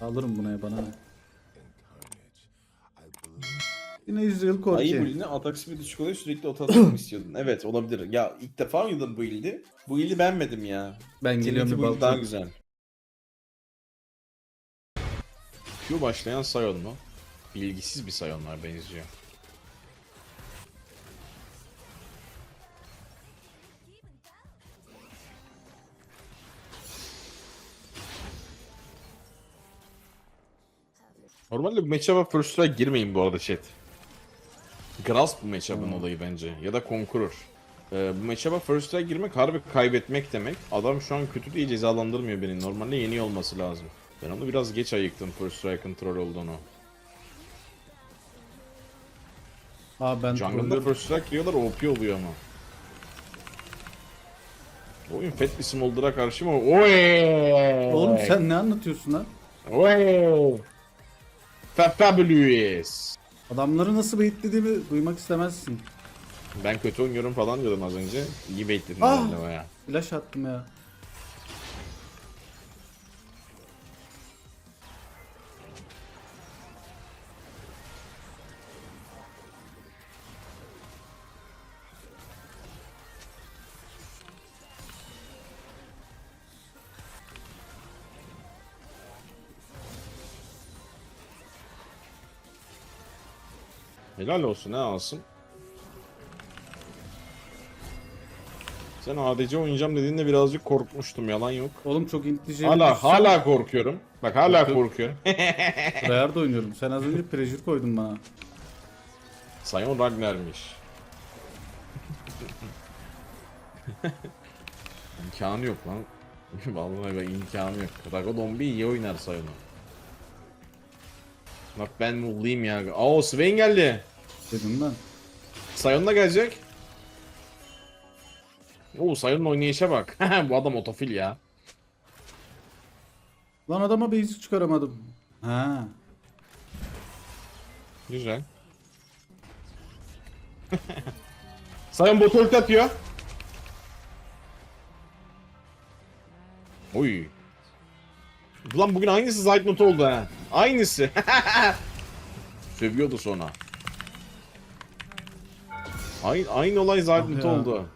Alırım buna bana. ne. Yine Ayı Korki. build'ine atak speed düşük oluyor sürekli ota atmak istiyordun. Evet olabilir. Ya ilk defa oynadım bu build'i. Bu build'i beğenmedim ya. Ben geliyorum bir build daha balta. güzel. Q başlayan Sion mu? Bilgisiz bir Sion'lar benziyor. Normalde bu matchup'a first strike girmeyin bu arada chat. Grasp bu matchup'ın olayı bence. Ya da Conqueror. Ee, bu matchup'a first strike girmek harbi kaybetmek demek. Adam şu an kötü diye cezalandırmıyor beni. Normalde yeniyor olması lazım. Ben onu biraz geç ayıktım first strike'ın troll olduğunu. Aa ben Jungle'da first strike diyorlar OP oluyor ama. Oyun Fat bir Smolder'a karşı mı? Oy! Oğlum sen ne anlatıyorsun lan? Oy! Fa- Fabulous! Adamları nasıl beyitlediğimi duymak istemezsin. Ben kötü oynuyorum falan diyordum az önce. İyi baitledin Ah! herhalde baya. Flash attım ya. Helal olsun ha Asım. Sen ADC oynayacağım dediğinde birazcık korkmuştum yalan yok. Oğlum çok intice Hala hala korkuyorum. Bak hala yok. korkuyorum. Rayard oynuyorum. Sen az önce pressure koydun bana. Sion Ragnar'mış. imkanı yok lan. Vallahi ben imkanı yok. Ragodon bir iyi oynar Sion'u. Bak ben mutluyum ya. Oo Swain geldi. Dedim ben. Sion da gelecek. Oo Sion'un oynayışa bak. Bu adam otofil ya. Lan adama basic çıkaramadım. Ha. Güzel. Sion bot ulti atıyor. Oy. Ulan bugün aynısı Zeitnot oldu ha. Aynısı. Sövüyordu sonra. Aynı, aynı olay Zeitnot Ah oldu.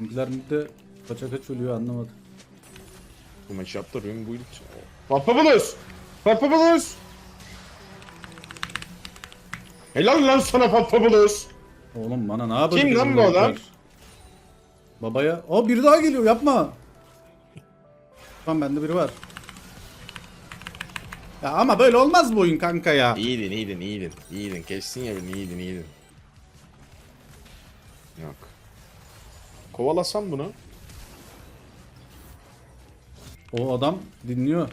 Bizimkiler midde kaça kaç ölüyor anlamadım. Bu matchup'ta Rune build. Papabulus! Papabulus! Helal lan sana Papabulus! Oğlum bana ne yapıyor? Kim lan bu adam? Babaya. Aa biri daha geliyor yapma. Tamam bende biri var. Ya ama böyle olmaz bu oyun kanka ya. İyiydin, iyiydin, iyiydin. İyiydin, kestin ya iyiydin, iyiydin. Yok. Kovalasam bunu. O adam dinliyor.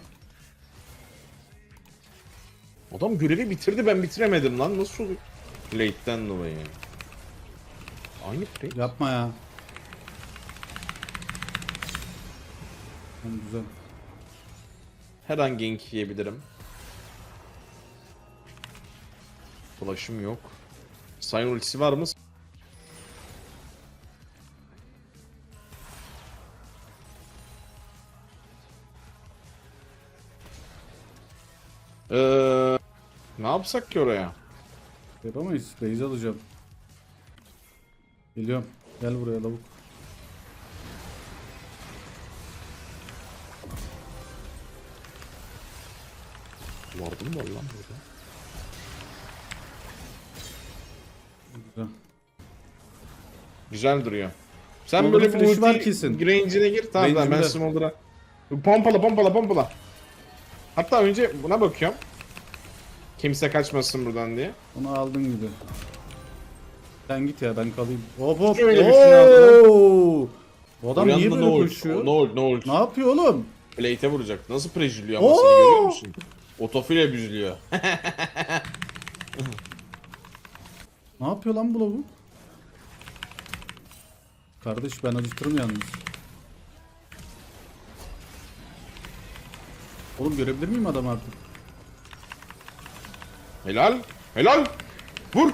Adam görevi bitirdi, ben bitiremedim lan. Nasıl oluyor? Late'den dolayı. Aynı play. Yapma ya. Tamam, güzel. Her an gank yiyebilirim. Flash'ım yok. Sign ultisi var mı? Eee ne yapsak ki oraya? Yapamayız. Base alacağım. Geliyorum. Gel buraya lavuk. Vardı mı var lan burada? Güzel. Güzel duruyor. Sen Smolder'ın böyle bir flash'ı var ulti kesin. range'ine gir. Tamam tamam ben Range'imde. Smolder'a. Pompala pompala pompala. Hatta önce buna bakıyorum. Kimse kaçmasın buradan diye. Onu aldın gibi. Sen git ya ben kalayım. Hop hop. Şöyle bir şey aldım. Oo! Bu adam niye böyle koşuyor? No ult, no ult. Ne yapıyor oğlum? Plate'e vuracak. Nasıl prejülüyor ama Oo! seni görüyor musun? Otofile büzülüyor. Ne yapıyor lan bu lavuk? Kardeş ben acıtırım yalnız. Oğlum görebilir miyim adam artık? Helal. Helal. Vur.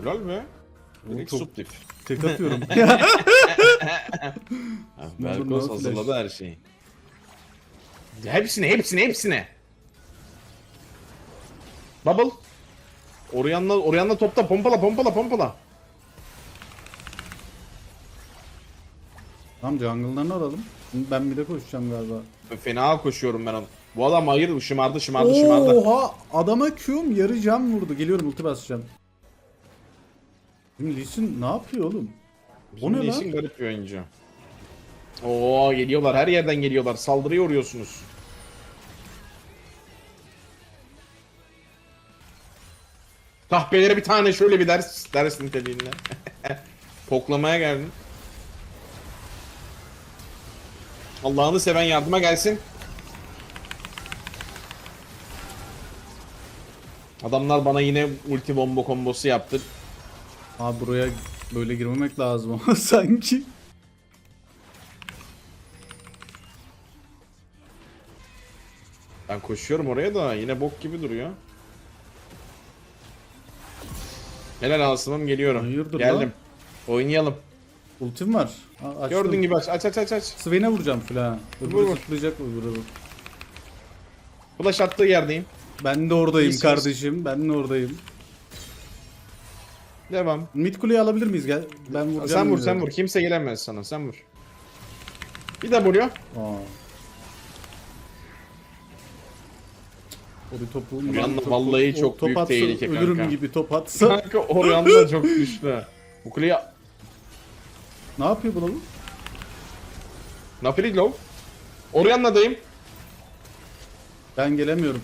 Helal be. Direkt çok- subtif. Tek atıyorum. No hazırladı her şeyi. Hepsine hepsine hepsine. Bubble. Oryanla Oryanla topta pompala pompala pompala. Tamam jungle'larını alalım. Şimdi ben bir de koşacağım galiba. Fena koşuyorum ben onu. Bu adam hayır şımardı şımardı şımardı. Oha! Adama Q'm yarı cam vurdu. Geliyorum ulti basacağım. Şimdi Lee Sin ne yapıyor oğlum? O ne lan? Lee'sin garip bir oyuncu. Oo geliyorlar her yerden geliyorlar. Saldırıya uğruyorsunuz. Kahpelere bir tane şöyle bir ders ders niteliğinde. Poklamaya geldin. Allah'ını seven yardıma gelsin. Adamlar bana yine ulti bomba kombosu yaptı. Abi buraya böyle girmemek lazım ama sanki. Ben koşuyorum oraya da yine bok gibi duruyor. Helal Asım'ım geliyorum. Hayırdır Geldim. lan? Oynayalım. Ultim var. A- açtım. Gördüğün gibi aç aç aç aç. aç. Swain'e vuracağım filan. Öbürü Vur, vur. zıplayacak öbürü. Flash attığı yerdeyim. Ben de oradayım İyisiniz. kardeşim. Ben de oradayım. Devam. Mid kuleyi alabilir miyiz? Gel. Ben vuracağım. sen vur sen vur. Kimse gelemez sana. Sen vur. Bir de vuruyor. Aa. O bir topu. Yalnız topu- vallahi çok top büyük atsa tehlike Ölürüm kanka. gibi top atsa. Kanka Orianna çok güçlü. Bu kuleyi... ne yapıyor bu lavuk? Napoli low. Orianna'dayım. Ben gelemiyorum.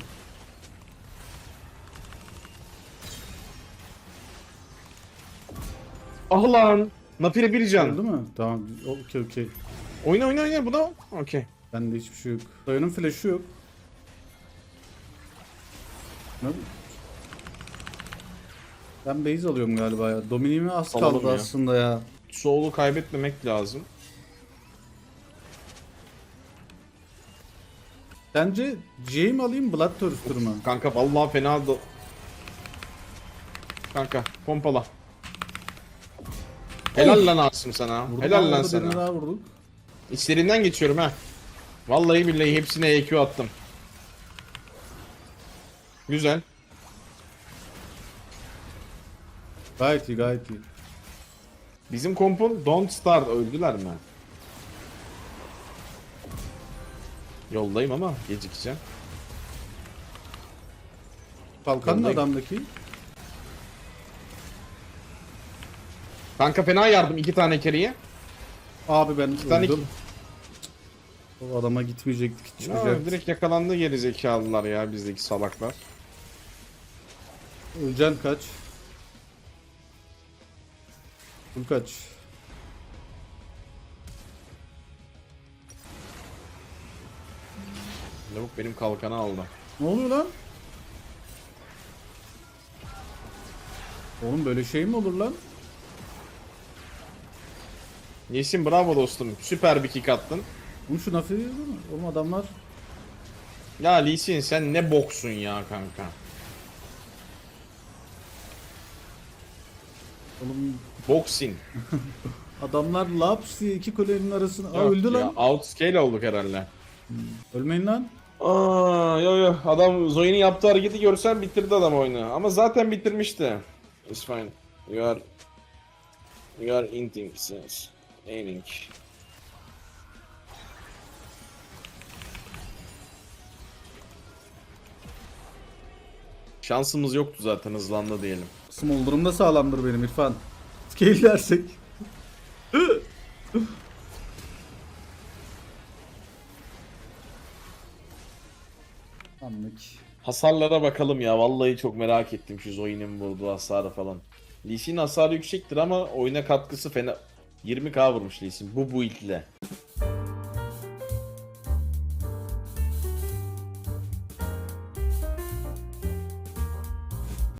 Ah lan. Napoli bir can. Öldü mü? Tamam. Okey okey. Oyna oyna oyna bu da. Okey. Bende hiçbir şey yok. Dayının flash'ı yok. Ne? Ben base alıyorum galiba ya. Dominimi az Alalım kaldı ya. aslında ya. Soul'u kaybetmemek lazım. Bence J'yi mi alayım Bloodthirster mı? Kanka vallahi fena da... Kanka pompala. Helal lan Asım sana. Vurduk Helal lan sana. daha vurduk. İçlerinden geçiyorum ha. Vallahi billahi hepsine EQ attım. Güzel. Gayet iyi gayet iyi. Bizim kompun Don't Start öldüler mi? Yoldayım ama gecikeceğim. Kalkan Yoldayım. adamdaki. Kanka fena yardım iki tane keriye. Abi ben tane öldüm. O adama gitmeyecektik hiç Ya, direkt yakalandı geri zekalılar ya bizdeki salaklar. Öleceksin kaç. Full kaç. Lavuk benim kalkanı aldı. Ne oluyor lan? Oğlum böyle şey mi olur lan? Yesin bravo dostum. Süper bir kick attın. Oğlum şu Nafi'yi değil mi? Oğlum adamlar Ya Lee Sin sen ne boksun ya kanka. oğlum Boxing. adamlar laps diye iki kulenin arasına. Aa Yok öldü ya, lan. Outscale olduk herhalde. Ölmeyin lan. Aa, yo yo adam Zoe'nin yaptığı hareketi görsen bitirdi adam oyunu. Ama zaten bitirmişti. It's fine. You are You are inting since aiming. Şansımız yoktu zaten hızlandı diyelim. Smolder'ım da sağlamdır benim İrfan. Scale dersek. Anlık. Hasarlara bakalım ya. Vallahi çok merak ettim şu Zoe'nin vurduğu hasarı falan. Lee Sin hasarı yüksektir ama oyuna katkısı fena. 20k vurmuş Lee Sin bu build ile.